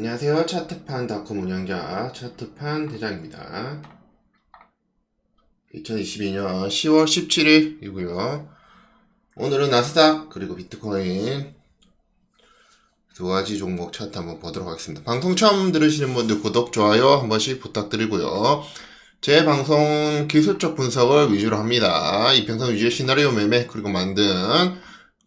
안녕하세요. 차트판닷컴 운영자 차트판 대장입니다. 2022년 10월 17일이고요. 오늘은 나스닥 그리고 비트코인 두 가지 종목 차트 한번 보도록 하겠습니다. 방송 처음 들으시는 분들 구독, 좋아요 한 번씩 부탁드리고요. 제 방송 기술적 분석을 위주로 합니다. 이평선 위주의 시나리오 매매 그리고 만든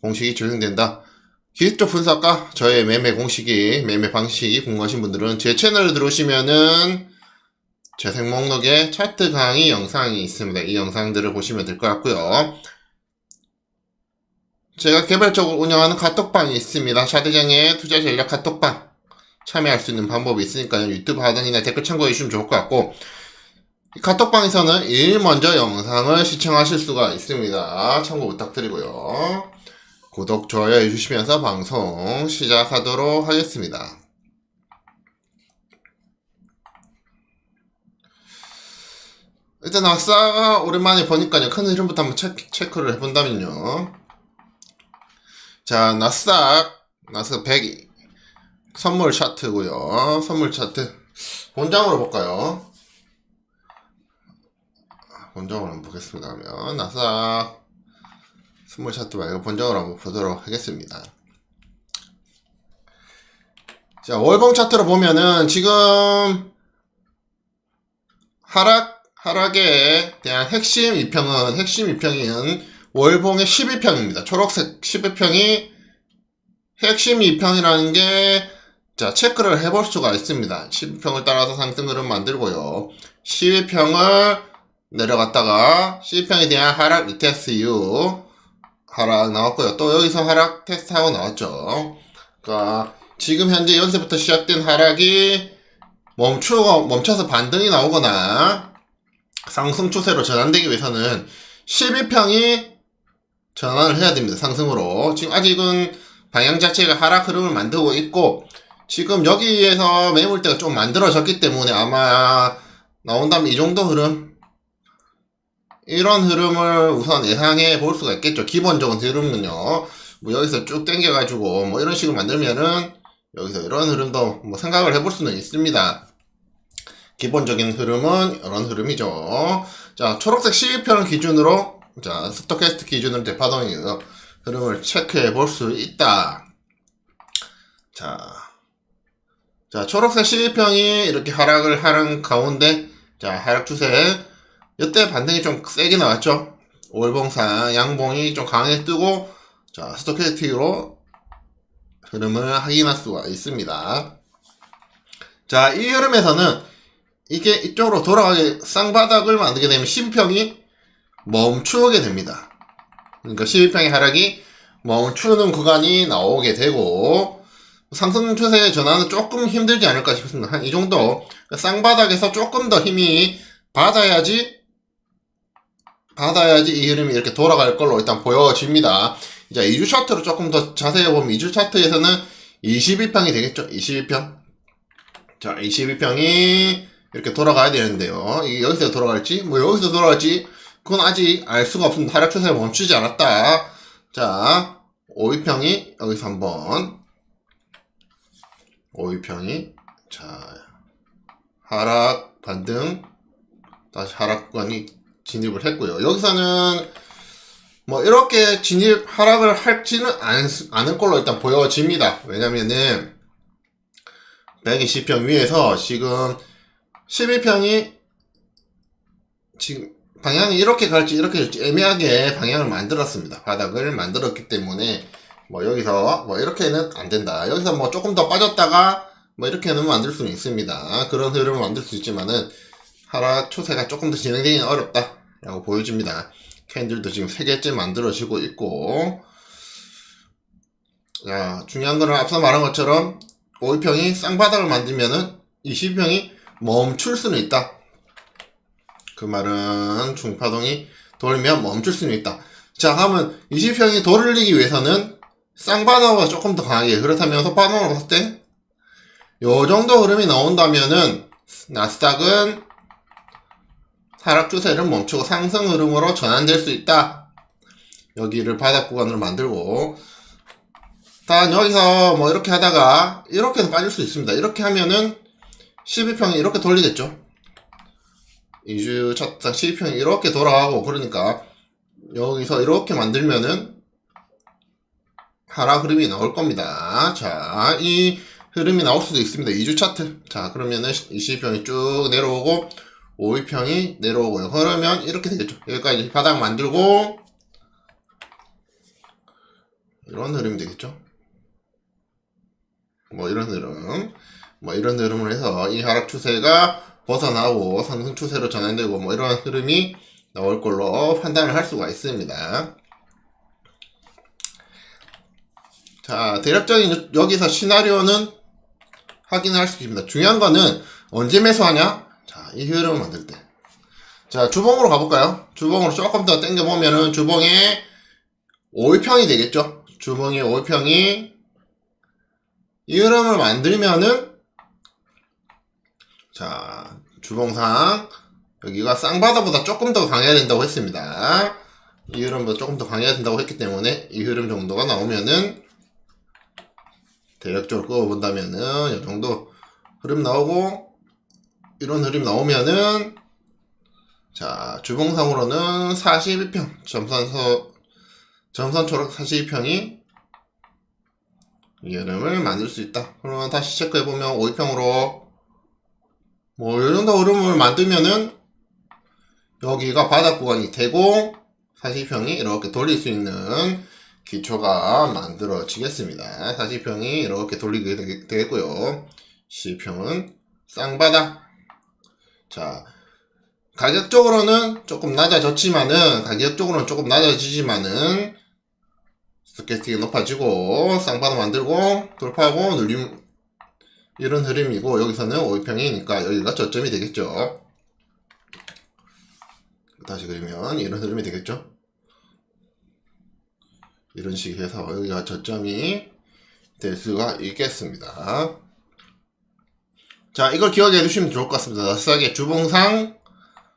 공식이 적용된다. 기술적 분석과 저의 매매 공식이, 매매 방식이 궁금하신 분들은 제 채널을 들어오시면은 재생 목록에 차트 강의 영상이 있습니다. 이 영상들을 보시면 될 것 같고요. 제가 개별적으로 운영하는 카톡방이 있습니다. 차대장의 투자 전략 카톡방. 참여할 수 있는 방법이 있으니까요. 유튜브 하단이나 댓글 참고해 주시면 좋을 것 같고, 이 카톡방에서는 일 먼저 영상을 시청하실 수가 있습니다. 참고 부탁드리고요. 구독, 좋아요 해주시면서 방송 시작하도록 하겠습니다. 일단 낙사가 오랜만에 보니까요. 큰 흐름부터 한번 체크, 체크를 해본다면요. 자, 나스닥, 나스 100, 선물 차트고요 선물 차트. 본장으로 볼까요? 본장으로 한번 보겠습니다. 그러면, 나스닥. 선물 차트 말고 본장으로 한번 보도록 하겠습니다. 자, 월봉 차트로 보면은 지금 하락, 하락에 대한 핵심 이평은, 핵심 이평은 월봉의 12평입니다. 초록색 12평이 핵심 이평이라는 게, 자, 체크를 해볼 수가 있습니다. 12평을 따라서 상승 흐름 만들고요. 12평을 내려갔다가 12평에 대한 하락 리테스트 이후 하락 나왔고요. 또 여기서 하락 테스트하고 나왔죠. 그러니까 지금 현재 여기서부터 시작된 하락이 멈추고 멈춰서 반등이 나오거나 상승 추세로 전환되기 위해서는 12평이 전환을 해야 됩니다. 상승으로. 지금 아직은 방향 자체가 하락 흐름을 만들고 있고 지금 여기에서 매물대가 좀 만들어졌기 때문에 아마 나온다면 이 정도 흐름 이런 흐름을 우선 예상해 볼 수가 있겠죠. 기본적인 흐름은요. 뭐 여기서 쭉 당겨가지고 뭐 이런 식으로 만들면은 여기서 이런 흐름도 뭐 생각을 해볼 수는 있습니다. 기본적인 흐름은 이런 흐름이죠. 자, 초록색 12편을 기준으로 자, 스토캐스트 기준으로 대파동의 흐름을 체크해 볼 수 있다. 자, 자, 초록색 12평이 이렇게 하락을 하는 가운데, 자, 하락 추세. 이때 반등이 좀 세게 나왔죠? 월봉상 양봉이 좀 강하게 뜨고, 자, 스토캐스틱으로 흐름을 확인할 수가 있습니다. 자, 이 흐름에서는 이게 이쪽으로 돌아가게 쌍바닥을 만들게 되면 12평이 멈추게 됩니다. 그러니까 12평의 하락이 멈추는 구간이 나오게 되고 상승 추세의 전환은 조금 힘들지 않을까 싶습니다. 한 이 정도 쌍바닥에서 조금 더 힘이 받아야지 받아야지 이 흐름이 이렇게 돌아갈 걸로 일단 보여집니다. 이제 2주 차트로 조금 더 자세히 보면 2주 차트에서는 22평이 되겠죠. 22평. 자, 22평이 이렇게 돌아가야 되는데요. 이게 여기서 돌아갈지, 뭐 여기서 돌아갈지, 그건 아직 알 수가 없습니다. 하락 추세가 멈추지 않았다. 자, 5위평이 여기서 한번 5위평이 자 하락 반등 다시 하락 구간이 진입을 했고요. 여기서는 뭐 이렇게 진입 하락을 할지는 않, 않을 걸로 일단 보여집니다. 왜냐면은 120평 위에서 지금 12평이 지금 방향이 이렇게 갈지 이렇게 갈지 애매하게 방향을 만들었습니다. 바닥을 만들었기 때문에 뭐 여기서 뭐 이렇게는 안 된다. 여기서 뭐 조금 더 빠졌다가 뭐 이렇게는 만들 수는 있습니다. 그런 흐름을 만들 수 있지만은 하락 추세가 조금 더 진행되기는 어렵다. 라고 보여집니다. 캔들도 지금 3개째 만들어지고 있고 자, 중요한 거는 앞서 말한 것처럼 5위평이 쌍바닥을 만들면은 20평이 멈출 수는 있다. 그 말은 중파동이 돌면 멈출 수는 있다. 자, 그러면 20평이 돌리기 위해서는 쌍바닥가 조금 더 강하게 그렇다면 속바닥으로 봤을 때 요 정도 흐름이 나온다면은 나스닥은 하락 추세를 멈추고 상승 흐름으로 전환될 수 있다. 여기를 바닥 구간으로 만들고 단 여기서 뭐 이렇게 하다가 이렇게는 빠질 수 있습니다. 이렇게 하면은 12평이 이렇게 돌리겠죠. 2주 첫상 12평이 이렇게 돌아가고 그러니까 여기서 이렇게 만들면은 하락 흐름이 나올 겁니다. 자, 이 흐름이 나올 수도 있습니다. 2주 차트. 자, 그러면은 22평이 쭉 내려오고 52평이 내려오고요. 그러면 이렇게 되겠죠. 여기까지 바닥 만들고 이런 흐름이 되겠죠. 뭐 이런 흐름, 뭐 이런 흐름을 해서 이 하락 추세가 벗어나고 상승 추세로 전환되고 뭐 이런 흐름이 나올 걸로 판단을 할 수가 있습니다. 자, 대략적인 여기서 시나리오는 확인을 할수 있습니다. 중요한 거는 언제 매수하냐? 자, 이 흐름을 만들 때. 자, 주봉으로 가볼까요? 주봉으로 조금 더 당겨보면은 주봉에 5일평이 되겠죠? 주봉이 5일평이 이 흐름을 만들면은 자, 주봉상 여기가 쌍바다보다 조금 더 강해야 된다고 했습니다. 이 흐름보다 조금 더 강해야 된다고 했기 때문에 이 흐름 정도가 나오면은 대략적으로 끄어본다면은 이 정도 흐름 나오고 이런 흐름 나오면은 자 주봉상으로는 42평 점선서 점선 초록 42평이 이 흐름을 만들 수 있다. 그러면 다시 체크해보면 52평으로 뭐이 정도 흐름을 만들면은 여기가 바닥 구간이 되고 42평이 이렇게 돌릴 수 있는 기초가 만들어지겠습니다. 40평이 이렇게 돌리게 되겠- 되겠고요. 10평은 쌍바닥. 자, 가격적으로는 조금 낮아졌지만은, 가격적으로는 조금 낮아지지만은, 스케팅이 높아지고, 쌍바닥 만들고, 돌파하고, 눌림, 이런 흐름이고, 여기서는 5평이니까 여기가 저점이 되겠죠. 다시 그리면 이런 흐름이 되겠죠. 이런 식으로 해서 여기가 저점이 될 수가 있겠습니다. 자, 이걸 기억해 두시면 좋을 것 같습니다. 나스닥의 주봉상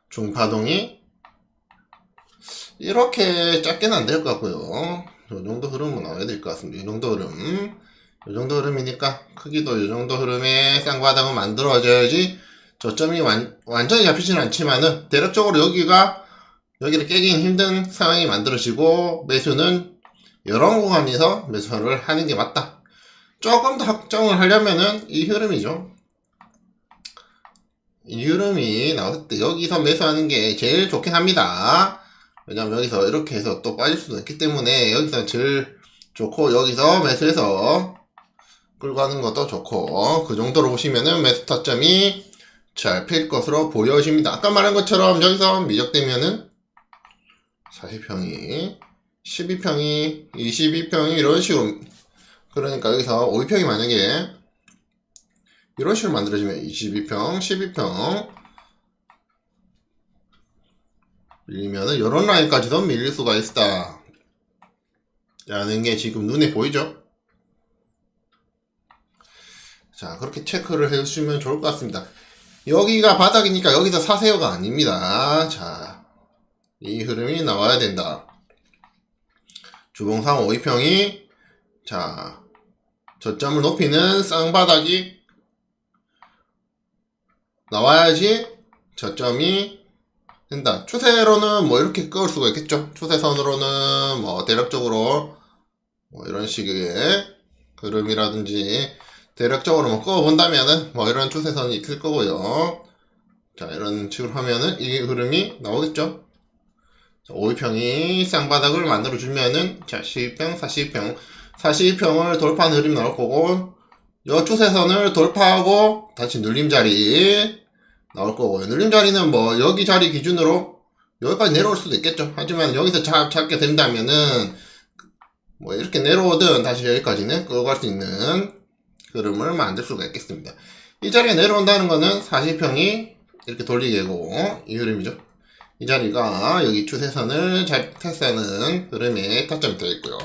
중파동이 이렇게 작게는 안 될 것 같고요. 이 정도 흐름은 나와야 될 것 같습니다. 이 정도 흐름. 이 정도 흐름이니까 크기도 이 정도 흐름의 쌍바닥을 만들어져야지 저점이 완, 완전히 잡히지는 않지만은 대략적으로 여기가 여기를 깨긴 힘든 상황이 만들어지고 매수는 이런 구간에서 매수를 하는 게 맞다. 조금 더 확정을 하려면은 이 흐름이죠. 이 흐름이 나올 때 여기서 매수하는 게 제일 좋긴 합니다. 왜냐면 여기서 이렇게 해서 또 빠질 수도 있기 때문에 여기서 제일 좋고 여기서 매수해서 끌고 가는 것도 좋고 그 정도로 보시면은 매수 타점이 잘 필 것으로 보여집니다. 아까 말한 것처럼 여기서 미적되면은 40평이 12평이 22평이 이런 식으로 그러니까 여기서 5평이 만약에 이런 식으로 만들어지면 22평 12평. 밀리면은 이런 라인까지도 밀릴 수가 있다. 라는 게 지금 눈에 보이죠? 자 그렇게 체크를 해주시면 좋을 것 같습니다. 여기가 바닥이니까 여기서 사세요가 아닙니다. 자 이 흐름이 나와야 된다. 주봉상 5위평이 자 저점을 높이는 쌍바닥이 나와야지 저점이 된다. 추세로는 뭐 이렇게 끄을 수가 있겠죠. 추세선으로는 뭐 대략적으로 뭐 이런 식의 흐름이라든지 대략적으로 뭐 끄어본다면은 뭐 이런 추세선이 있을 거고요. 자 이런 식으로 하면은 이 흐름이 나오겠죠. 5위평이 쌍바닥을 만들어주면은 자 12평, 42평 42평을 돌파하는 흐름이 나올 거고 요 추세선을 돌파하고 다시 눌림자리 나올 거고요. 눌림자리는 뭐 여기 자리 기준으로 여기까지 내려올 수도 있겠죠. 하지만 여기서 잡, 잡게 된다면은 뭐 이렇게 내려오든 다시 여기까지는 끌고 갈 수 있는 흐름을 만들 수가 있겠습니다. 이 자리에 내려온다는 거는 40평이 이렇게 돌리게 되고 이 흐름이죠. 이 자리가 여기 추세선을 잘 테스트하는 흐름에 타점이 되어 있고요.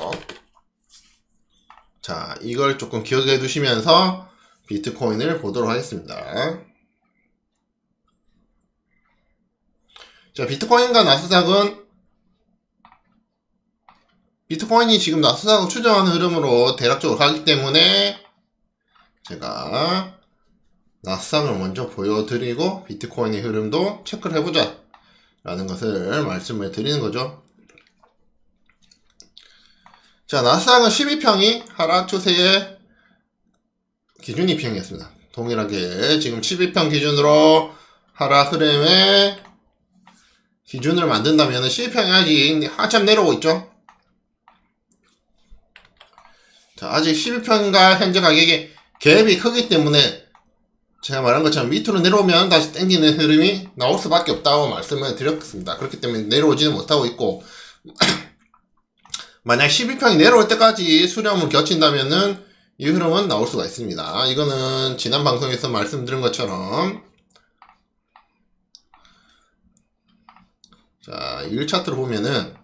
자, 이걸 조금 기억해 두시면서 비트코인을 보도록 하겠습니다. 자, 비트코인과 나스닥은 비트코인이 지금 나스닥을 추정하는 흐름으로 대략적으로 가기 때문에 제가 나스닥을 먼저 보여드리고 비트코인의 흐름도 체크를 해보자 라는 것을 말씀을 드리는 거죠. 자, 나스닥은 12평이 하락 추세의 기준 이평이었습니다. 동일하게 지금 12평 기준으로 하락 흐름의 기준을 만든다면 12평이 아직 한참 내려오고 있죠. 자, 아직 12평과 현재 가격이 갭이 크기 때문에 제가 말한 것처럼 밑으로 내려오면 다시 땡기는 흐름이 나올 수밖에 없다고 말씀을 드렸습니다. 그렇기 때문에 내려오지는 못하고 있고 만약 12평이 내려올 때까지 수렴을 겹친다면은 이 흐름은 나올 수가 있습니다. 이거는 지난 방송에서 말씀드린 것처럼 자, 1차트로 보면은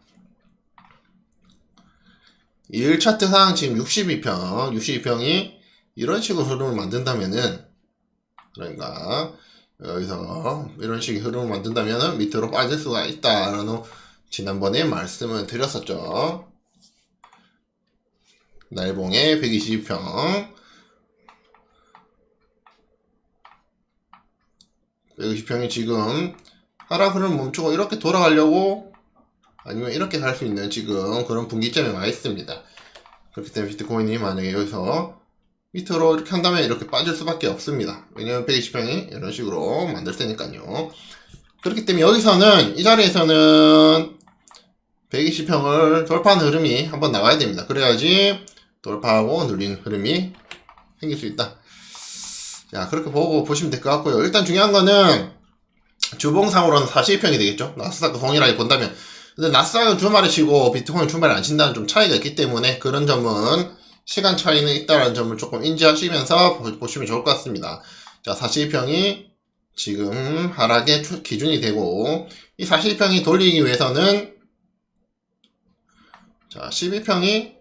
1차트상 지금 62평, 62평이 이런 식으로 흐름을 만든다면은 그러니까 여기서 이런 식의 흐름을 만든다면은 밑으로 빠질 수가 있다라는 지난번에 말씀을 드렸었죠. 날봉의 120평 120평이 지금 하락 흐름 멈추고 이렇게 돌아가려고 아니면 이렇게 갈 수 있는 지금 그런 분기점에 와 있습니다. 그렇기 때문에 비트코인이 만약에 여기서 밑으로 이렇게 한다면 이렇게 빠질 수밖에 없습니다. 왜냐면 120평이 이런 식으로 만들 테니까요. 그렇기 때문에 여기서는 이 자리에서는 120평을 돌파하는 흐름이 한번 나와야 됩니다. 그래야지 돌파하고 눌린 흐름이 생길 수 있다. 자, 그렇게 보고 보시면 될 것 같고요. 일단 중요한 거는 주봉상으로는 42평이 되겠죠. 나스닥과 동일하게 본다면. 근데 나스닥은 주말에 치고 비트코인 주말에 안 친다는 좀 차이가 있기 때문에 그런 점은 시간 차이는 있다는 점을 조금 인지하시면서 보- 보시면 좋을 것 같습니다. 자, 42평이 지금 하락의 추- 기준이 되고 이 42평이 돌리기 위해서는 자, 12평이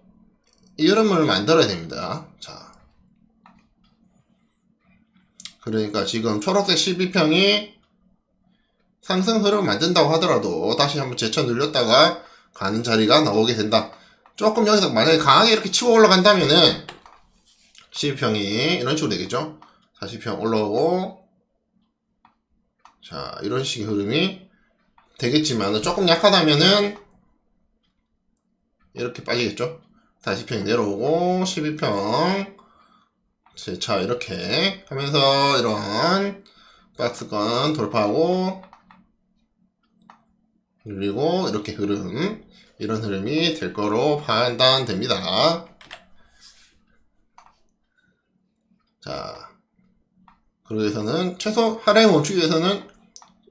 이 흐름을 만들어야 됩니다. 자. 그러니까 지금 초록색 12평이 상승 흐름을 만든다고 하더라도 다시 한번 제쳐 눌렸다가 가는 자리가 나오게 된다. 조금 여기서 만약에 강하게 이렇게 치고 올라간다면은 12평이 이런 식으로 되겠죠? 40평 올라오고 자 이런 식의 흐름이 되겠지만 조금 약하다면은 이렇게 빠지겠죠? 40평이 내려오고 12평 제차 이렇게 하면서 이런 박스권 돌파하고 그리고 이렇게 흐름 이런 흐름이 될 거로 판단됩니다. 자, 그러기 위해서는 최소 하락을 멈추기 위해서는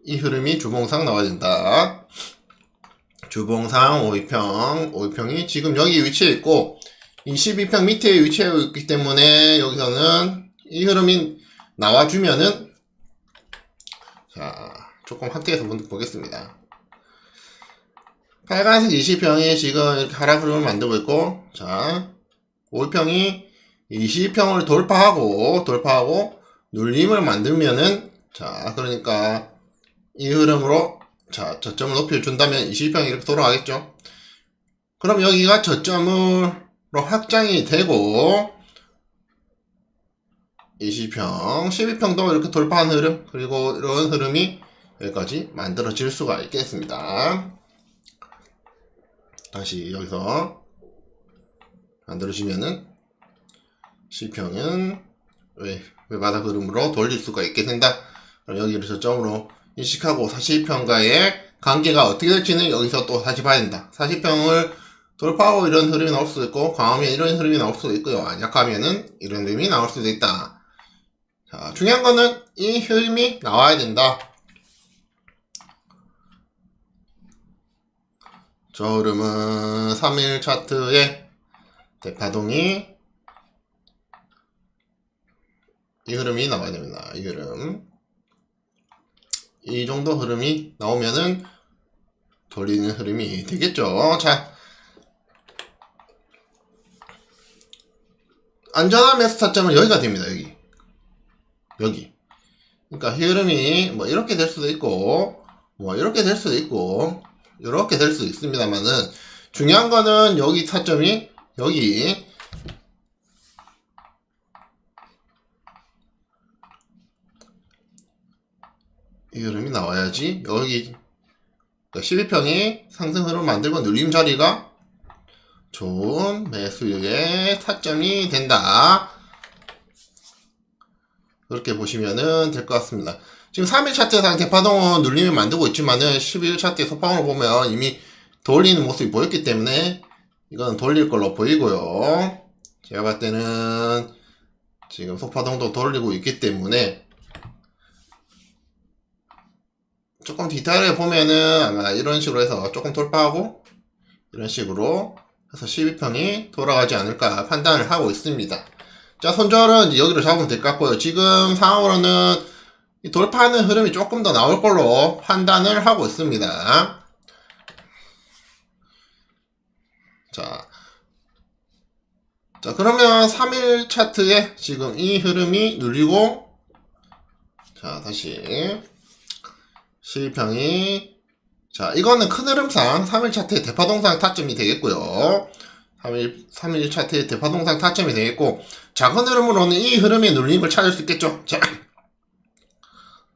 이 흐름이 주봉상 나와야 된다. 주봉상 5위평, 5위평이 지금 여기 위치해 있고 22평 밑에 위치해 있기 때문에 여기서는 이 흐름이 나와주면은 자, 조금 확대해서 보겠습니다. 빨간색 20평이 지금 이렇게 하락 흐름을 만들고 있고, 자, 5평이 20평을 돌파하고, 돌파하고, 눌림을 만들면은, 자, 그러니까, 이 흐름으로, 자, 저점을 높여준다면 20평이 이렇게 돌아가겠죠? 그럼 여기가 저점으로 확장이 되고, 20평, 12평도 이렇게 돌파한 흐름, 그리고 이런 흐름이 여기까지 만들어질 수가 있겠습니다. 다시 여기서 만들어지면은 C평은 왜, 왜 바닥 흐름으로 돌릴 수가 있게 된다. 그럼 여기를 저점으로 인식하고 40평과의 관계가 어떻게 될지는 여기서 또 다시 봐야 된다. 40평을 돌파하고 이런 흐름이 나올 수도 있고 강하면 이런 흐름이 나올 수도 있고요. 약하면은 이런 흐름이 나올 수도 있다. 자, 중요한 거는 이 흐름이 나와야 된다. 저 흐름은 3일 차트의 대파동이 이 흐름이 나와야 됩니다. 이 흐름. 이 정도 흐름이 나오면은 돌리는 흐름이 되겠죠. 자. 안전한 매수 타점은 여기가 됩니다. 여기. 여기. 그러니까 흐름이 뭐 이렇게 될 수도 있고 뭐 이렇게 될 수도 있고 이렇게 될 수도 있습니다만은 중요한 거는 여기 타점이 여기 이 흐름이 나와야지 여기 12평이 상승 흐름 만들고 눌림 자리가 좋은 매수의 타점이 된다. 그렇게 보시면은 될것 같습니다. 지금 3일 차트상 대파동은 눌림을 만들고 있지만은 11일 차트의 소방으로 보면 이미 돌리는 모습이 보였기 때문에 이거는 돌릴 걸로 보이고요. 제가 봤을 때는 지금 소파동도 돌리고 있기 때문에 조금 디테일하게 보면은 아마 이런 식으로 해서 조금 돌파하고 이런 식으로 해서 12평이 돌아가지 않을까 판단을 하고 있습니다. 자, 손절은 여기로 잡으면 될 것 같고요. 지금 상황으로는 이 돌파하는 흐름이 조금 더 나올 걸로 판단을 하고 있습니다. 자. 자, 그러면 3일 차트에 지금 이 흐름이 눌리고, 자, 다시. 12평이, 자, 이거는 큰 흐름상 3일 차트의 대파동상 타점이 되겠고요. 3일, 3일 차트의 대파동상 타점이 되겠고, 작은 흐름으로는 이 흐름의 눌림을 찾을 수 있겠죠. 자,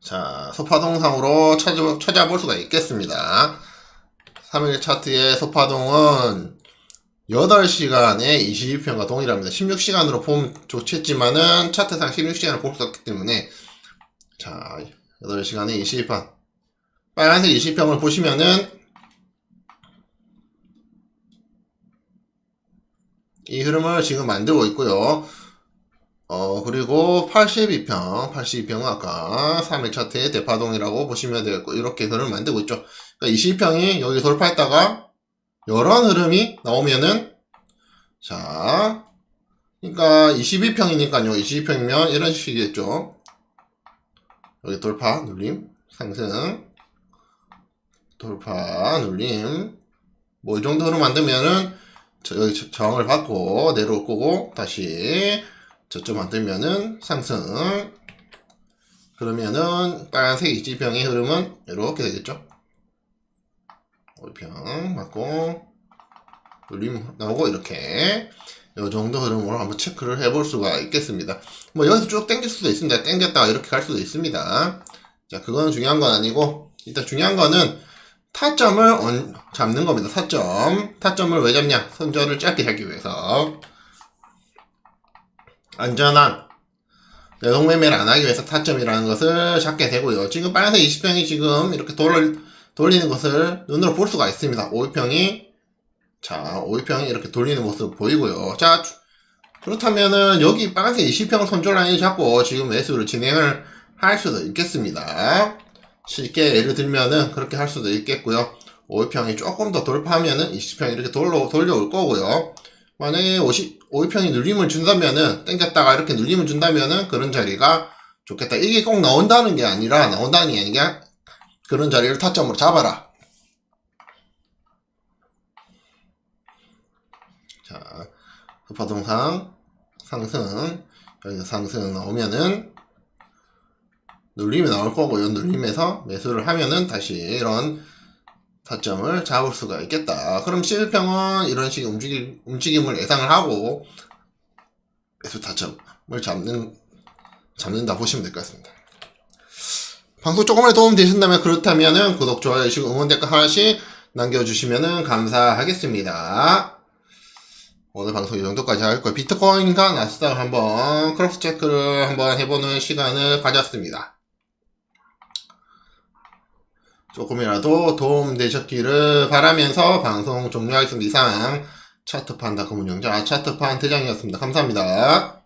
자 소파동상으로 찾아, 찾아볼 수가 있겠습니다. 3일 차트의 소파동은 8시간에 22평과 동일합니다. 16시간으로 보면 좋겠지만은 차트상 16시간을 볼 수 없기 때문에 자 8시간에 22평 빨간색 20평을 보시면은 이 흐름을 지금 만들고 있고요. 어, 그리고 82평, 82평은 아까 3일 차트의 대파동이라고 보시면 되겠고, 이렇게 흐름을 만들고 있죠. 그러니까 22평이 여기 돌파했다가, 이런 흐름이 나오면은, 자, 그러니까 22평이니까요. 22평이면 이런 식이겠죠. 여기 돌파, 눌림, 상승, 돌파, 눌림. 뭐, 이 정도로 만들면은, 저 여기 저- 저항을 받고 내려올 거고, 다시, 저쪽 만들면은 상승. 그러면은 빨간색 이지평의 흐름은 이렇게 되겠죠. 올평 맞고 눌림 나오고 이렇게 이 정도 흐름으로 한번 체크를 해볼 수가 있겠습니다. 뭐 여기서 쭉 당길 수도 있습니다. 당겼다가 이렇게 갈 수도 있습니다. 자, 그거는 중요한 건 아니고 일단 중요한 거는 타점을 언- 잡는 겁니다. 타점. 타점을 왜 잡냐? 손절을 짧게 잡기 위해서. 안전한 내동매매를 안 하기 위해서 타점이라는 것을 잡게 되고요. 지금 빨간색 20평이 지금 이렇게 돌, 돌리는 것을 눈으로 볼 수가 있습니다. 5평이 자 5평이 이렇게 돌리는 모습 보이고요. 자 그렇다면은 여기 빨간색 20평 손절 라인을 잡고 지금 매수를 진행을 할 수도 있겠습니다. 쉽게 예를 들면은 그렇게 할 수도 있겠고요. 5평이 조금 더 돌파하면은 20평이 이렇게 돌려, 돌려올 거고요. 만약에 50, 5평이 눌림을 준다면은, 땡겼다가 이렇게 눌림을 준다면은 그런 자리가 좋겠다. 이게 꼭 나온다는 게 아니라, 나온다는 게 아니라, 그런 자리를 타점으로 잡아라. 자, 급파동상, 상승, 여기서 상승 나오면은, 눌림이 나올 거고요. 눌림에서 매수를 하면은 다시 이런 타점을 잡을 수가 있겠다. 그럼 11평은 이런 식의 움직임, 움직임을 예상을 하고 매수 타점을 잡는, 잡는다 보시면 될 것 같습니다. 방송 조금이라도 도움 되셨다면 그렇다면은 구독, 좋아요, 주시고 응원 댓글 하나씩 남겨주시면은 감사하겠습니다. 오늘 방송 이 정도까지 할 거예요. 비트코인과 나스닥 한번 크로스 체크를 한번 해보는 시간을 가졌습니다. 조금이라도 도움 되셨기를 바라면서 방송 종료하겠습니다. 이상 차트판닷컴 운영자 차트판 대장이었습니다. 감사합니다.